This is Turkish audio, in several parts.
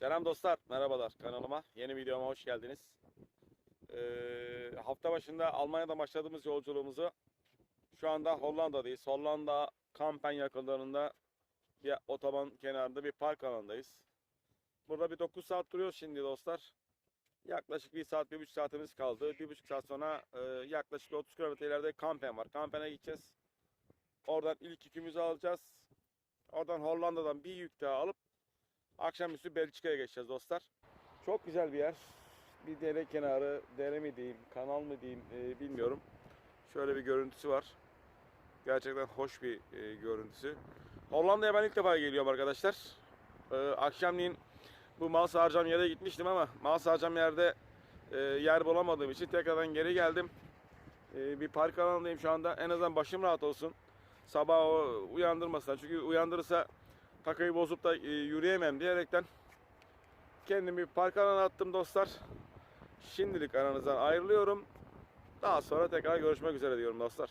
Selam dostlar, merhabalar kanalıma. Yeni videoma hoş geldiniz. Ee, hafta başında Almanya'da başladığımız yolculuğumuzu şu anda Hollanda'dayız. Hollanda Kampen yakınlarında bir otoban kenarında bir park alanındayız. Burada bir 9 saat duruyoruz şimdi dostlar. Yaklaşık 1 saat, 1,5 saatimiz kaldı. 1,5 saat sonra e, yaklaşık 30 kilometre ileride Kampen var. Kampen'e gideceğiz. Oradan ilk yükümüzü alacağız. Oradan Hollanda'dan bir yük daha alıp Akşamüstü Belçika'ya geçeceğiz dostlar. Çok güzel bir yer. Bir dere kenarı, dere mi diyeyim, kanal mı diyeyim e, bilmiyorum. Şöyle bir görüntüsü var. Gerçekten hoş bir e, görüntüsü. Hollanda'ya ben ilk defa geliyorum arkadaşlar. E, akşamleyin bu mal sağacağım yere gitmiştim ama mal sağacağım yerde e, yer bulamadığım için tekrardan geri geldim. E, bir park alanındayım şu anda. En azından başım rahat olsun. Sabah uyandırmasın. Çünkü uyandırırsa takayı bozup da e, yürüyemem diyerekten kendimi park alanına attım dostlar. Şimdilik aranızdan ayrılıyorum. Daha sonra tekrar görüşmek üzere diyorum dostlar.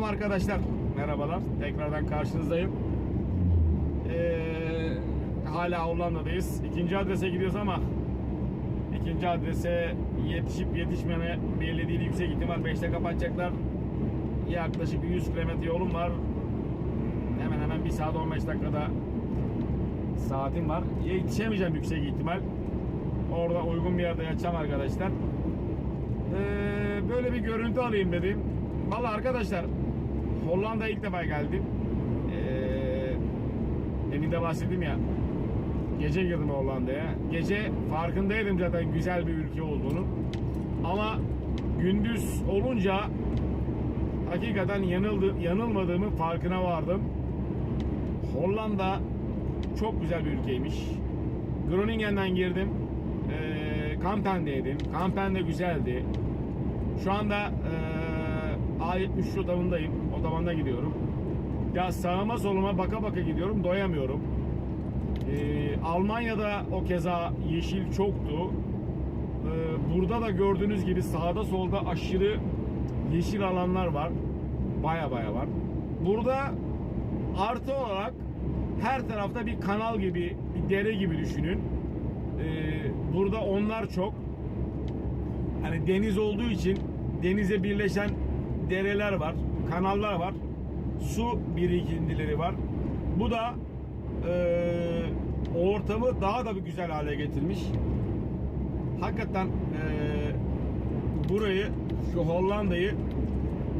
Selam arkadaşlar. Merhabalar. Tekrardan karşınızdayım. Ee, hala Hollanda'dayız. İkinci adrese gidiyoruz ama ikinci adrese yetişip yetişmeme belli değil. Yüksek ihtimal 5'te kapatacaklar. yaklaşık bir 100 kilometre yolum var. Hemen hemen 1 saat 15 dakikada saatim var. Yetişemeyeceğim yüksek ihtimal. Orada uygun bir yerde yatacağım arkadaşlar. Ee, böyle bir görüntü alayım dedim. Valla arkadaşlar Hollanda'ya ilk defa geldim. Ee, demin de bahsettim ya. Gece girdim Hollanda'ya. Gece farkındaydım zaten güzel bir ülke olduğunu. Ama gündüz olunca hakikaten yanıldı, yanılmadığımın farkına vardım. Hollanda çok güzel bir ülkeymiş. Groningen'den girdim. Ee, Kampen'deydim. Kampen de güzeldi. Şu anda ee, A73 otobandayım. Otobanda gidiyorum. Ya sağıma soluma baka baka gidiyorum. Doyamıyorum. Ee, Almanya'da o keza yeşil çoktu. Ee, burada da gördüğünüz gibi sağda solda aşırı yeşil alanlar var. Baya baya var. Burada artı olarak her tarafta bir kanal gibi, bir dere gibi düşünün. Ee, burada onlar çok. Hani deniz olduğu için denize birleşen dereler var, kanallar var. Su birikintileri var. Bu da eee, ortamı daha da bir güzel hale getirmiş. Hakikaten eee, burayı, şu Hollanda'yı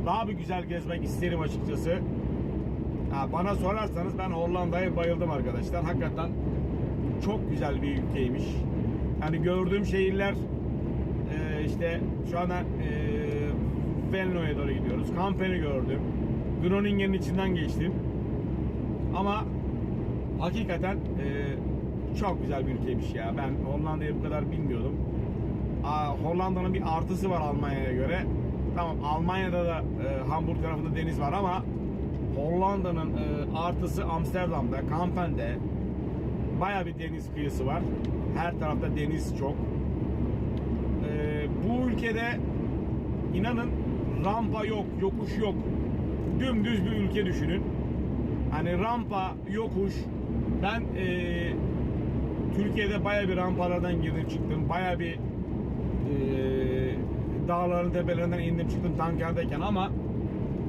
daha bir güzel gezmek isterim açıkçası. Ha, bana sorarsanız ben Hollanda'ya bayıldım arkadaşlar. Hakikaten çok güzel bir ülkeymiş. Yani gördüğüm şehirler eee, işte şu anda eee Venlo'ya doğru gidiyoruz. Kampen'i gördüm. Groningen'in içinden geçtim. Ama hakikaten eee, çok güzel bir ülkeymiş ya. Ben Hollanda'yı bu kadar bilmiyordum. Hollanda'nın bir artısı var Almanya'ya göre. Tamam Almanya'da da eee, Hamburg tarafında deniz var ama Hollanda'nın eee, artısı Amsterdam'da, Kampen'de baya bir deniz kıyısı var. Her tarafta deniz çok. Eee, bu ülkede inanın rampa yok, yokuş yok. Dümdüz bir ülke düşünün. Hani rampa, yokuş. Ben eee, Türkiye'de baya bir rampalardan girdim çıktım. Baya bir eee, dağların tepelerinden indim çıktım tankerdeyken ama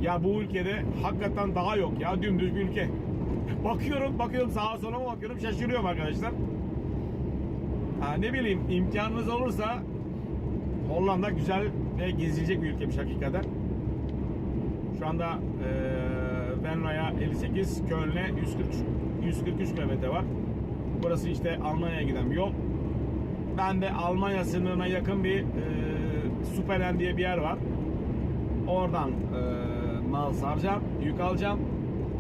ya bu ülkede hakikaten daha yok ya dümdüz bir ülke. bakıyorum bakıyorum sağa sola bakıyorum şaşırıyorum arkadaşlar. Ha, ne bileyim imkanınız olursa Hollanda güzel ve gezilecek bir ülkemiş hakikaten. Şu anda eee Venlo'ya 58, Köln'e 140, 143 kilometre var. Burası işte Almanya'ya giden bir yol. Ben de Almanya sınırına yakın bir eee Supelen diye bir yer var. Oradan eee mal saracağım, yük alacağım.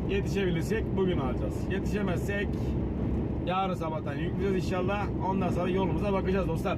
Yetişebilirsek bugün alacağız. Yetişemezsek yarın sabahtan yükleyeceğiz inşallah. Ondan sonra yolumuza bakacağız dostlar.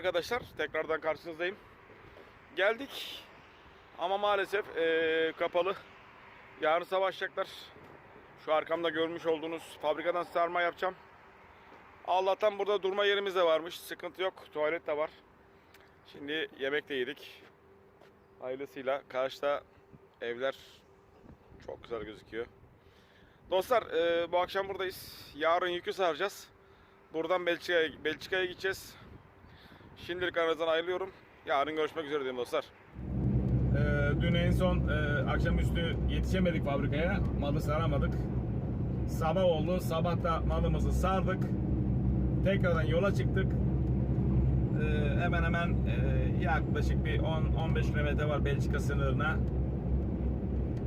Arkadaşlar. Tekrardan karşınızdayım. Geldik. Ama maalesef eee, kapalı. Yarın sabah açacaklar. Şu arkamda görmüş olduğunuz fabrikadan sarma yapacağım. Allah'tan burada durma yerimiz de varmış. Sıkıntı yok. Tuvalet de var. Şimdi yemek de yedik. Hayırlısıyla karşıda evler çok güzel gözüküyor. Dostlar eee, bu akşam buradayız. Yarın yükü saracağız. Buradan Belçika'ya Belçika'ya gideceğiz. Şimdilik aranızdan ayrılıyorum. Yarın görüşmek üzere diyorum dostlar. Ee, dün en son e, akşamüstü yetişemedik fabrikaya. Malı saramadık. Sabah oldu. Sabah da malımızı sardık. Tekrardan yola çıktık. Ee, hemen hemen e, yaklaşık bir 10-15 kilometre var Belçika sınırına.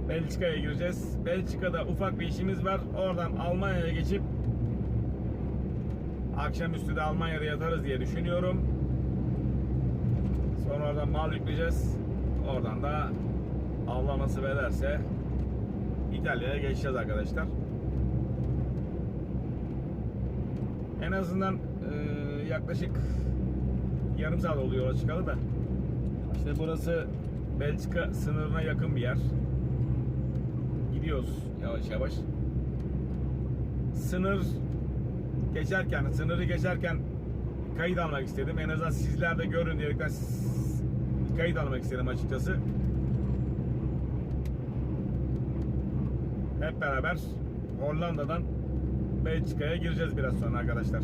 Belçika'ya gireceğiz. Belçika'da ufak bir işimiz var. Oradan Almanya'ya geçip akşamüstü de Almanya'da yatarız diye düşünüyorum. Sonra oradan mal yükleyeceğiz. Oradan da Allah nasip ederse İtalya'ya geçeceğiz arkadaşlar. En azından e, yaklaşık yarım saat oluyor yola çıkalı da. İşte burası Belçika sınırına yakın bir yer. Gidiyoruz yavaş yavaş. Sınır geçerken, sınırı geçerken kayıt almak istedim. En azından sizler de görün diyerekten kayıt almak istedim açıkçası. Hep beraber Hollanda'dan Belçika'ya gireceğiz biraz sonra arkadaşlar.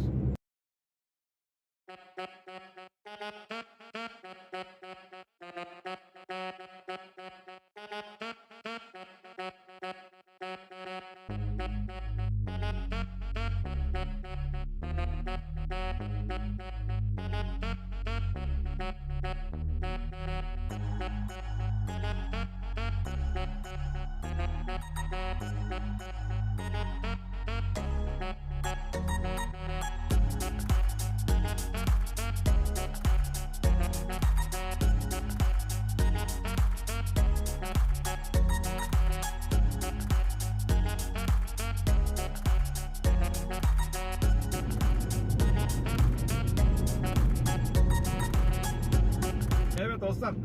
Dostlar.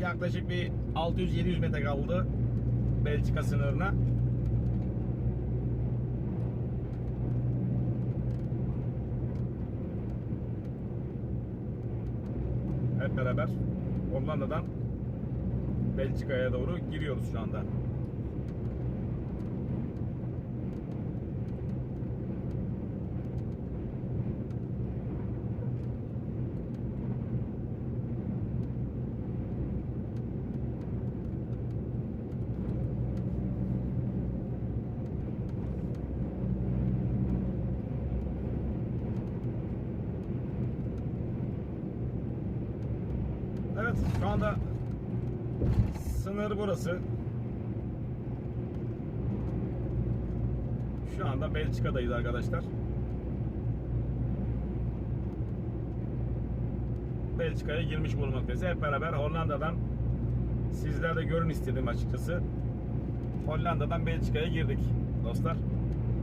Yaklaşık bir 600-700 metre kaldı Belçika sınırına. Hep beraber Hollanda'dan Belçika'ya doğru giriyoruz şu anda. Evet şu anda sınır burası. Şu anda Belçika'dayız arkadaşlar. Belçika'ya girmiş bulunmaktayız. Hep beraber Hollanda'dan sizler de görün istedim açıkçası. Hollanda'dan Belçika'ya girdik dostlar.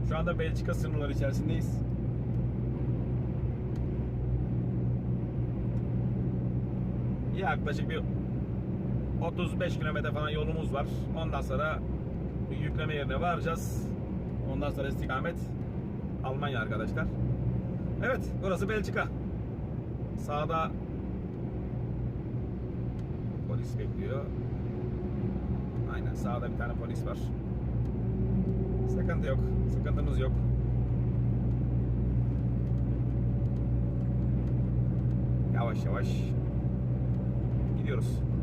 Şu anda Belçika sınırları içerisindeyiz. Yaklaşık bir 35 kilometre falan yolumuz var. Ondan sonra bir yükleme yerine varacağız. Ondan sonra istikamet Almanya arkadaşlar. Evet, burası Belçika. Sağda polis bekliyor. Aynen sağda bir tane polis var. Sıkıntı yok. Sıkıntımız yok. Yavaş yavaş gidiyoruz.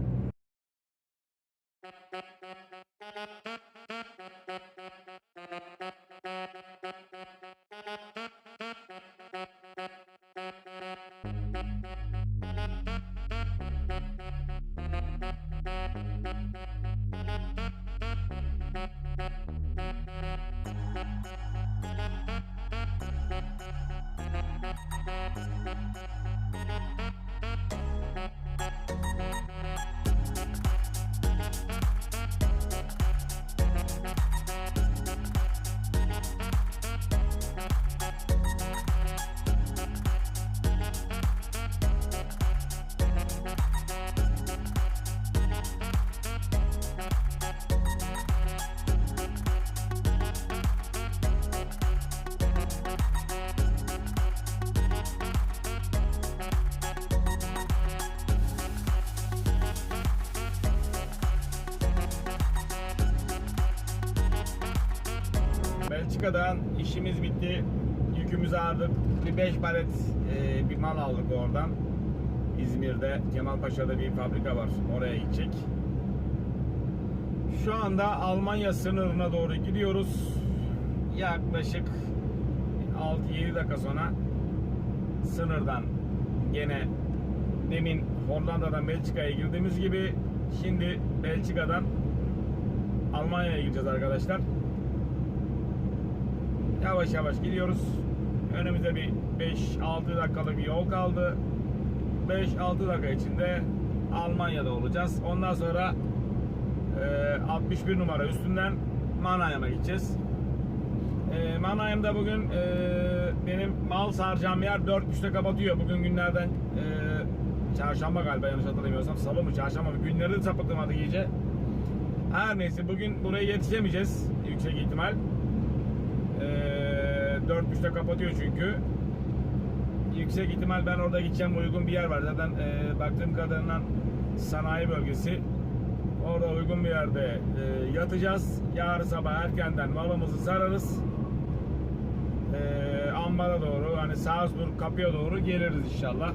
Belçika'dan işimiz bitti. Yükümüzü aldık. Bir 5 palet e, bir mal aldık oradan. İzmir'de Kemalpaşa'da bir fabrika var. Oraya gidecek. Şu anda Almanya sınırına doğru gidiyoruz. Yaklaşık 6-7 dakika sonra sınırdan gene demin Hollanda'dan Belçika'ya girdiğimiz gibi şimdi Belçika'dan Almanya'ya gideceğiz arkadaşlar. Yavaş yavaş gidiyoruz. Önümüzde bir 5-6 dakikalık bir yol kaldı. 5-6 dakika içinde Almanya'da olacağız. Ondan sonra e, 61 numara üstünden Mannheim'a gideceğiz. E, Mannheim'da bugün e, benim mal saracağım yer 4.30'da kapatıyor. Bugün günlerden e, çarşamba galiba yanlış hatırlamıyorsam. Salı mı çarşamba mı? Günleri de sapıttırmadık iyice. Her neyse bugün buraya yetişemeyeceğiz yüksek ihtimal. E, 4.30'da kapatıyor çünkü. Yüksek ihtimal ben orada gideceğim uygun bir yer var. Zaten e, baktığım kadarıyla sanayi bölgesi. Orada uygun bir yerde e, yatacağız. Yarın sabah erkenden malımızı sararız. E, ambara doğru hani Salzburg kapıya doğru geliriz inşallah.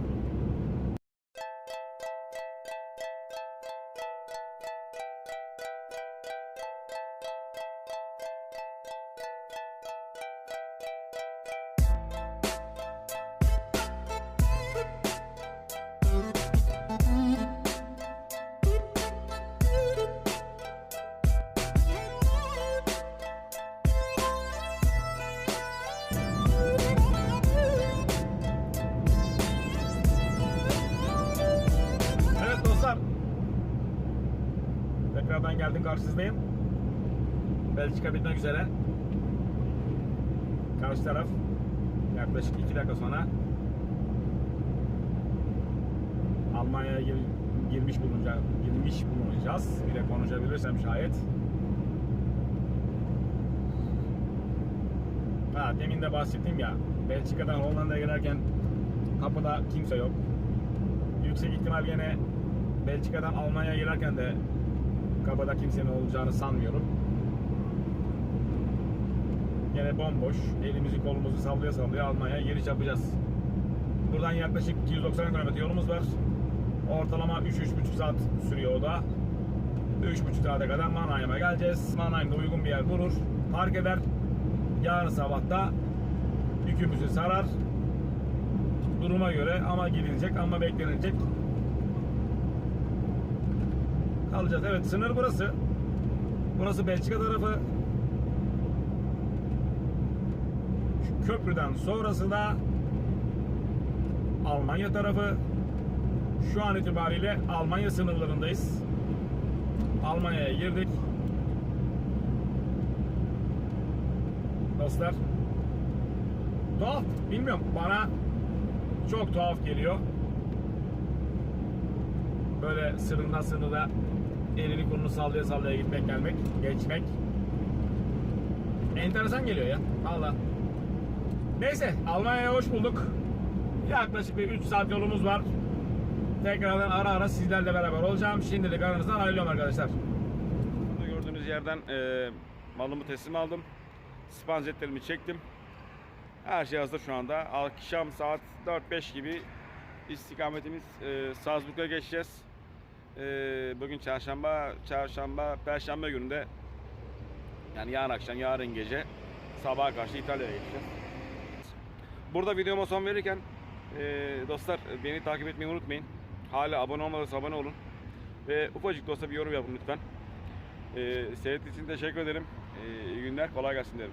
Geldim karşınızdayım. Belçika bitmek üzere. Karşı taraf yaklaşık 2 dakika sonra Almanya'ya gir- girmiş bulunacağız. Girmiş bulunacağız. Bir de konuşabilirsem şayet. Ha, demin de bahsettim ya. Belçika'dan Hollanda'ya girerken kapıda kimse yok. Yüksek ihtimal gene Belçika'dan Almanya'ya girerken de kapıda kimsenin olacağını sanmıyorum. Gene bomboş. Elimizi kolumuzu sallaya sallaya Almanya'ya giriş yapacağız. Buradan yaklaşık 290 km yolumuz var. Ortalama 3-3,5 saat sürüyor o da. 3,5 saate kadar Mannheim'a geleceğiz. Mannheim'de uygun bir yer bulur. Park eder. Yarın sabah da yükümüzü sarar. Duruma göre ama gidilecek ama beklenilecek. Kalacağız. Evet sınır burası. Burası Belçika tarafı. Şu köprüden sonrası da Almanya tarafı. Şu an itibariyle Almanya sınırlarındayız. Almanya'ya girdik. Dostlar. Tuhaf. Bilmiyorum. Bana çok tuhaf geliyor. Böyle sırında sınırda elini kolunu sallaya sallaya gitmek gelmek, geçmek. Enteresan geliyor ya. Valla. Neyse Almanya'ya hoş bulduk. Yaklaşık bir 3 saat yolumuz var. Tekrardan ara ara sizlerle beraber olacağım. Şimdilik aranızdan ayrılıyorum arkadaşlar. Burada gördüğünüz yerden e, malımı teslim aldım. Spanzetlerimi çektim. Her şey hazır şu anda. Akşam saat 4-5 gibi istikametimiz e, Salzburg'a geçeceğiz. E, bugün çarşamba, çarşamba, perşembe gününde yani yarın akşam, yarın gece sabaha karşı İtalya'ya geçeceğiz. Burada videoma son verirken e, dostlar beni takip etmeyi unutmayın. Hala abone olmadıysa abone olun. Ve ufacık da bir yorum yapın lütfen. Ee, seyrettiğiniz için teşekkür ederim. Ee, iyi günler, kolay gelsin derim.